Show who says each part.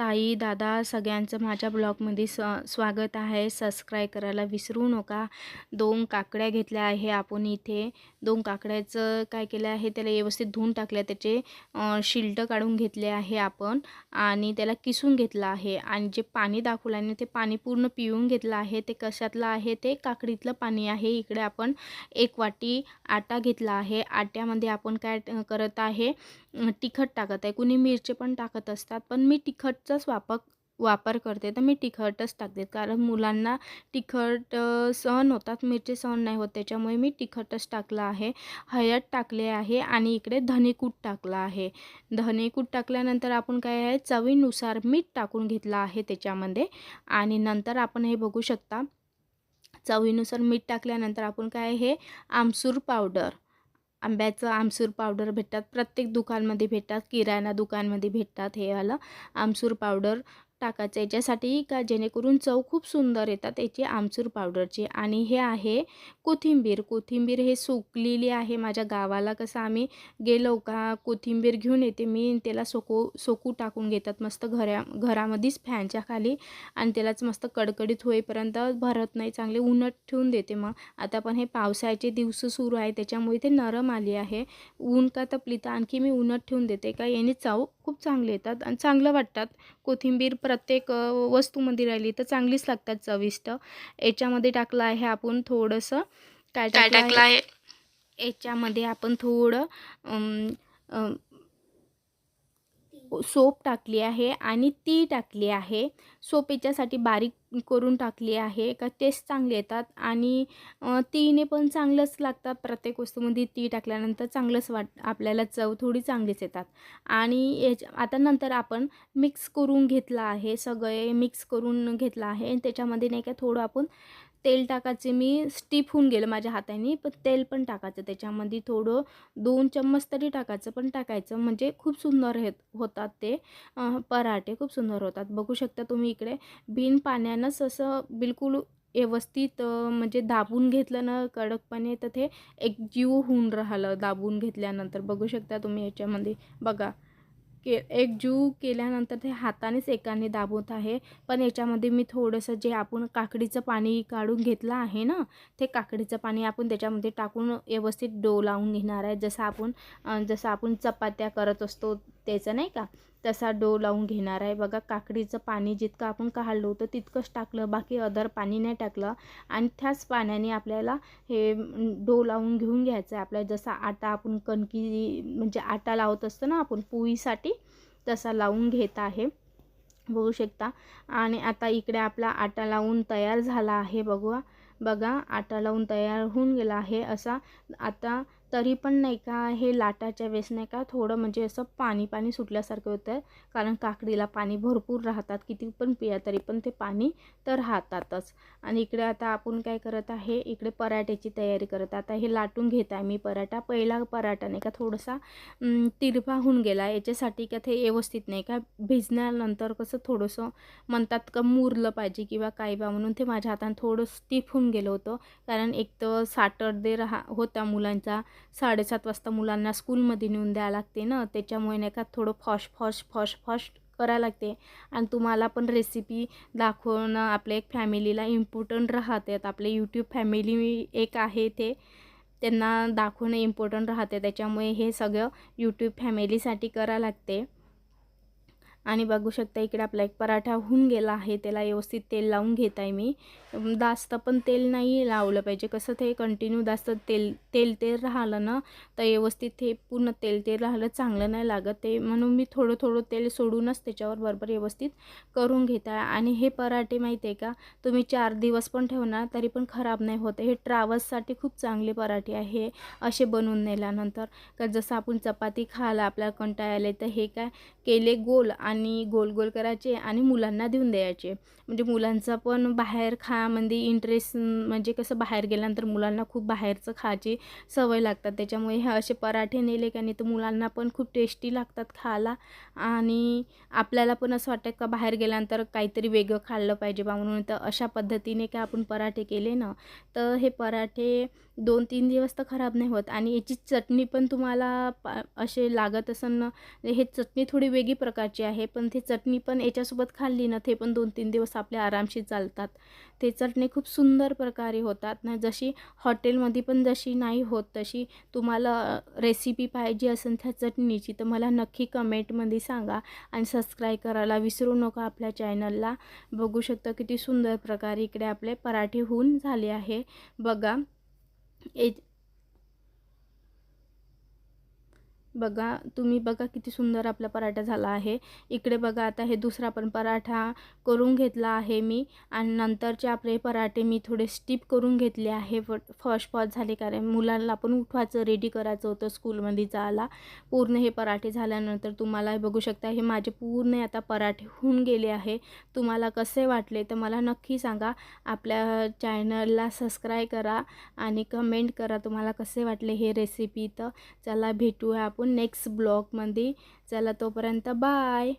Speaker 1: ताई दादा सगळ्यांचं माझ्या ब्लॉगमध्ये स स्वागत आहे. सबस्क्राईब करायला विसरू नका. दोन काकड्या घेतल्या आहे आपण इथे. दोन काकड्याचं काय केलं आहे त्याला व्यवस्थित धुवून टाकलं त्याचे शिल्ट काढून घेतले आहे आपण आणि त्याला किसून घेतलं आहे. आणि जे पाणी दाखवलं आहे ते पाणी पूर्ण पिऊन घेतलं आहे. ते कशातलं आहे ते काकडीतलं पाणी आहे. इकडे आपण एक वाटी आटा घेतला आहे. आट्यामध्ये आपण काय करत आहे तिखट टाकत आहे. कुणी मिरची पण टाकत असतात पण मी तिखट तिखटचाच वापर वापर करते. तर मी तिखटच टाकते. कारण मुलांना तिखट सहन होतात. मिरची सहन नाही होत. त्याच्यामुळे मी तिखटच टाकलं आहे. हळद टाकले आहे आणि इकडे धनेकूट टाकलं आहे. धनेकूट टाकल्यानंतर आपण काय आहे? चवीनुसार मीठ टाकून घेतलं आहे त्याच्यामध्ये. आणि नंतर आपण हे बघू शकता. चवीनुसार मीठ टाकल्यानंतर आपण काय हे आमसूर पावडर. आंब्याचं आमसूर पावडर भेटतात. प्रत्येक दुकानमध्ये भेटतात. किराणा दुकानमध्ये भेटतात. हे आलं आमसूर पावडर टाकायचं याच्यासाठी का जेणेकरून चव खूप सुंदर येतात याची आमचूर पावडरची. आणि हे आहे कोथिंबीर. कोथिंबीर हे सुकलेली आहे माझ्या गावाला. कसं आम्ही गेलो का कोथिंबीर घेऊन येते मी त्याला सोकू सोकू टाकून घेतात. मस्त घरा घरामध्येच फॅनच्या खाली आणि त्यालाच मस्त कडकडीत होईपर्यंत भरत नाही. चांगले उन्हात ठेवून देते मग. आता पण हे पावसाळ्याचे दिवस सुरू आहे त्याच्यामुळे ते नरम आली आहे. ऊन का तपली तर आणखी मी उन्हात ठेवून देते का? याने चव खूप चांगले येतात आणि चांगलं वाटतात. कोथिंबीर प्रत्येक वस्तूमध्ये राहिली तर चांगलीच लागतात चविष्ट. याच्यामध्ये टाकलं आहे आपण थोडंसं. काय टाकलं आहे? याच्यामध्ये आपण थोडं सोप टाकली आहे आणि ती टाकली आहे. सोप याच्यासाठी बारीक करून टाकली आहे का टेस्ट चांगले येतात. आणि तीने पण चांगलंच लागतात प्रत्येक वस्तूमध्ये. ती टाकल्यानंतर चांगलंच वाट आपल्याला चव थोडी चांगलीच येतात. आणि याच्या आता नंतर आपण मिक्स करून घेतलं आहे सगळे मिक्स करून घेतलं आहे. आणि त्याच्यामध्ये नाही का थोडं आपण तेल टाकायचे. मी स्टीप होऊन गेलं माझ्या हाताने पण तेल पण टाकायचं. त्याच्यामध्ये थोडं दोन चम्मच तरी टाकायचं पण टाकायचं. म्हणजे खूप सुंदर हे होतात ते पराठे. खूप सुंदर होतात. बघू शकता तुम्ही इकडे बिन पाण्याने पाण्यानंच असं बिलकुल व्यवस्थित म्हणजे दाबून घेतलं ना कडकपणे तर ते एकजीव होऊन राहिलं दाबून घेतल्यानंतर. बघू शकता तुम्ही याच्यामध्ये. बघा के एकजीव केल्यानंतर ते हातानेच एकाने दाबवत आहे. पण याच्यामध्ये मी थोडंसं जे आपण काकडीचं पाणी काढून घेतलं आहे ना ते काकडीचं पाणी आपण त्याच्यामध्ये टाकून व्यवस्थित डो लावून घेणार आहे. जसं आपण जसं आपण चपात्या करत असतो त्याचं नाही का? तसा डो लावून घेणार आहे. बघा काकडीचं पाणी जितकं आपण काढलं होतं तितकंच टाकलं. बाकी अदर पाणी नाही टाकलं. आणि त्याच पाण्याने आपल्याला हे डो लावून घेऊन घ्यायचं आहे. आपल्या जसा आटा आपण कणकी म्हणजे आटा लावत असतो ना आपण पोळीसाठी तसा लावून घेत आहे. बघू शकता. आणि आता इकडे आपला आटा लावून तयार झाला आहे. बघू बघा आटा लावून तयार होऊन गेला आहे. असा आता तरी पण नाही का हे लाटाच्या वेळेस नाही का थोडं म्हणजे असं पाणी पाणी सुटल्यासारखं होतं कारण काकडीला पाणी भरपूर राहतात किती पण पिया तरी पण ते पाणी तर राहतातच. आणि इकडे आता आपण काय करत आहे इकडे पराठ्याची तयारी करत आता हे लाटून घेत आहे मी पराठा. पहिला पराठा नाही का थोडासा तिरपा होऊन गेला. याच्यासाठी का ते व्यवस्थित नाही का भिजण्यानंतर कसं थोडंसं म्हणतात का मुरलं पाहिजे किंवा काय बा म्हणून ते माझ्या हातानं थोडं स्टिफ होऊन गेलं होतं. कारण एक तर सॅटरडे राहा होता मुलांचा साडेसात वाजता मुलांना स्कूलमध्ये नेऊन द्यावं लागते ना त्याच्यामुळे नाही का थोडं फॉश फॉश फॉश फॉश करायला लागते. आणि तुम्हाला पण रेसिपी दाखवणं आपल्या एक फॅमिलीला इम्पॉर्टंट राहतात आपले यूट्यूब फॅमिली एक आहे ते त्यांना दाखवणं इम्पॉर्टंट राहते. त्याच्यामुळे हे सगळं यूट्यूब फॅमिलीसाठी करावं लागते. आणि बघू शकता इकडे आपला एक पराठा होऊन गेला आहे. त्याला व्यवस्थित तेल लावून घेत आहे मी जास्त पण तेल नाही लावलं पाहिजे. कसं ते कंटिन्यू जास्त तेल तेल तेल राहिलं ना तर व्यवस्थित हे पूर्ण तेल तेल राहिलं चांगलं नाही लागत. ते म्हणून मी थोडं थोडं तेल सोडूनच त्याच्यावर बरोबर व्यवस्थित करून घेत आहे आणि हे पराठे माहिती आहे का तुम्ही चार दिवस पण ठेवणार तरी पण खराब नाही होते. हे ट्रॅव्हल्ससाठी खूप चांगले पराठे आहे असे बनवून नेल्यानंतर. का जसं आपण चपाती खायला आपल्याला कंटाळा आले तर हे काय केले गोल आणि गोल गोल करायचे आणि मुलांना देऊन द्यायचे. म्हणजे मुलांचा पण बाहेर खामध्ये इंटरेस्ट म्हणजे कसं बाहेर गेल्यानंतर मुलांना खूप बाहेरचं खायची सवय लागतात. त्याच्यामुळे हे असे पराठे नेले का नाही तर मुलांना पण खूप टेस्टी लागतात खायला. आणि आपल्याला पण असं वाटतं का बाहेर गेल्यानंतर काहीतरी वेगळं खाल्लं पाहिजे बा म्हणून तर अशा पद्धतीने का आपण पराठे केले ना तर हे पराठे दोन तीन दिवस तर खराब नाही होत. आणि याची चटणी पण तुम्हाला पा असे लागत असेल ना हे चटणी थोडी वेगळी प्रकारची आहे. पण ती चटणी पण याच्यासोबत खाल्ली ना ते पण दोन तीन दिवस आपले आरामशीर चालतात. ते चटणी खूप सुंदर प्रकारे होतात ना जशी हॉटेलमध्ये पण जशी नाही होत तशी तुम्हाला रेसिपी पाहिजे असेल त्या चटणीची तर मला नक्की कमेंटमध्ये सांगा आणि सबस्क्राईब करायला विसरू नका आपल्या चॅनलला बघू शकता किती सुंदर प्रकारे इकडे आपले पराठे होऊन झाले आहे. बघा ए बघा तुम्ही बघा किती सुंदर आपला पराठा झाला आहे. इकडे बघा आता हे दुसरा पण पराठा करून घेतला आहे मी. आणि नंतरचे आपले पराठे मी थोडे स्टीप करून घेतले आहे. फर्स्ट पॉज झाले कारण मुलांना पण उठवायचं रेडी करायचं होतं स्कूलमध्ये जायला. पूर्ण हे पराठे झाल्यानंतर तुम्हाला हे बघू शकता हे माझे पूर्ण आता पराठे होऊन गेले आहे. तुम्हाला कसे वाटले तर मला नक्की सांगा. आपल्या चॅनलला सबस्क्राईब करा आणि कमेंट करा तुम्हाला कसे वाटले हे रेसिपी तर. चला भेटूया आपण. नेक्स्ट ब्लॉगमध्ये चला तोपर्यंत बाय